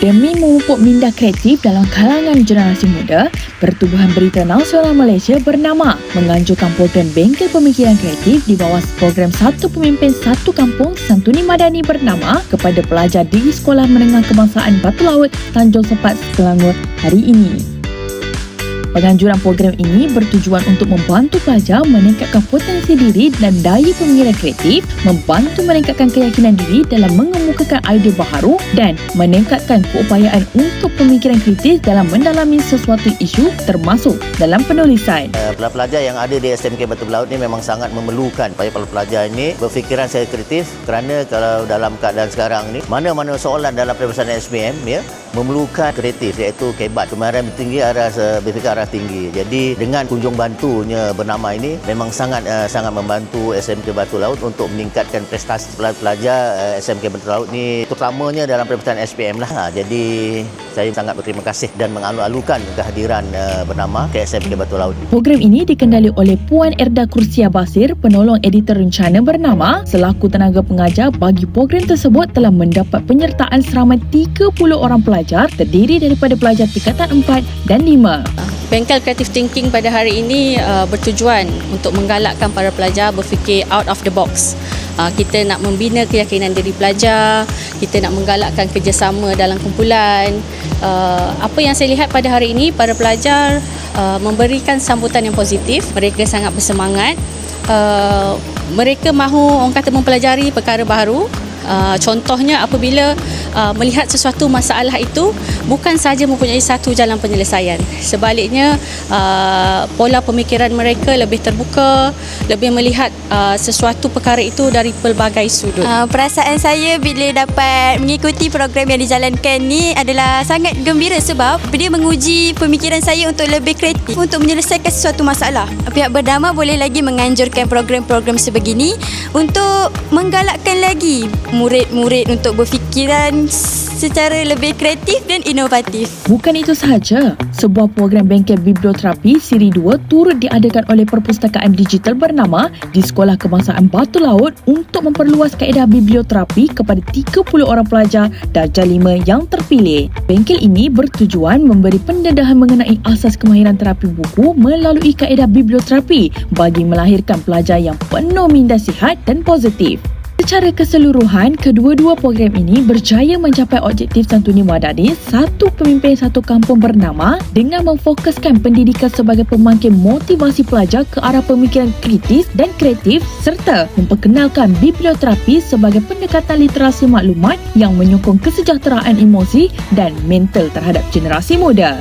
Demi memupuk minda kreatif dalam kalangan generasi muda, Pertubuhan Berita Nasional Malaysia bernama menganjurkan program Bengkel Pemikiran Kreatif di bawah program Satu Pemimpin Satu Kampung Santuni Madani bernama kepada pelajar di Sekolah Menengah Kebangsaan Batu Laut Tanjung Sepat Selangor hari ini. Penganjuran program ini bertujuan untuk membantu pelajar meningkatkan potensi diri dan daya pemikiran kreatif, membantu meningkatkan keyakinan diri dalam mengemukakan idea baharu dan meningkatkan keupayaan untuk pemikiran kritis dalam mendalami sesuatu isu termasuk dalam penulisan. Uh, Pelajar yang ada di SMK Batu Belaut ni memang sangat memerlukan para pelajar ini berfikiran secara kreatif kerana kalau dalam keadaan sekarang ni mana-mana soalan dalam peperiksaan SPM ya memerlukan kreatif iaitu kebat kemahiran tinggi arah berfikir arah tinggi. Jadi dengan kunjung bantunya bernama ini memang sangat uh, sangat membantu SMK Batu Laut untuk meningkatkan prestasi pelajar uh, SMK Batu Laut ni terutamanya dalam peperiksaan SPM lah. Ha, jadi saya sangat berterima kasih dan mengalu-alukan kehadiran uh, bernama ke SMK Batu Laut Program ini dikendali oleh Puan Erda Kursia Basir, penolong editor rencana bernama selaku tenaga pengajar bagi program tersebut telah mendapat penyertaan seramai 30 orang pelajar pelajar terdiri daripada pelajar tingkatan 4 dan 5. Bengkel Creative Thinking pada hari ini uh, bertujuan untuk menggalakkan para pelajar berfikir out of the box. Uh, kita nak membina keyakinan diri pelajar, kita nak menggalakkan kerjasama dalam kumpulan. Uh, apa yang saya lihat pada hari ini, para pelajar uh, memberikan sambutan yang positif. Mereka sangat bersemangat. Mereka mahu orang kata mempelajari perkara baru. Uh, contohnya apabila uh, melihat sesuatu masalah itu bukan saja mempunyai satu jalan penyelesaian. Sebaliknya uh, pola pemikiran mereka lebih terbuka, lebih melihat uh, sesuatu perkara itu dari pelbagai sudut. Uh, perasaan saya bila dapat mengikuti program yang dijalankan ni adalah sangat gembira sebab dia menguji pemikiran saya untuk lebih kreatif untuk menyelesaikan sesuatu masalah. Pihak bernama boleh lagi menganjurkan program-program sebegini untuk menggalakkan lagi murid-murid untuk berfikiran secara lebih kreatif dan inovatif. Bukan itu sahaja, sebuah program bengkel biblioterapi siri 2 turut diadakan oleh Perpustakaan Digital bernama di Sekolah Kebangsaan Batu Laut untuk memperluas kaedah biblioterapi kepada 30 orang pelajar darjah 5 yang terpilih. Bengkel ini bertujuan memberi pendedahan mengenai asas kemahiran terapi buku melalui kaedah biblioterapi bagi melahirkan pelajar yang penuh minda sihat dan positif. Secara keseluruhan, kedua-dua program ini berjaya mencapai objektif Santuni Muadadi satu pemimpin satu kampung bernama dengan memfokuskan pendidikan sebagai pemangkin motivasi pelajar ke arah pemikiran kritis dan kreatif serta memperkenalkan biblioterapi sebagai pendekatan literasi maklumat yang menyokong kesejahteraan emosi dan mental terhadap generasi muda.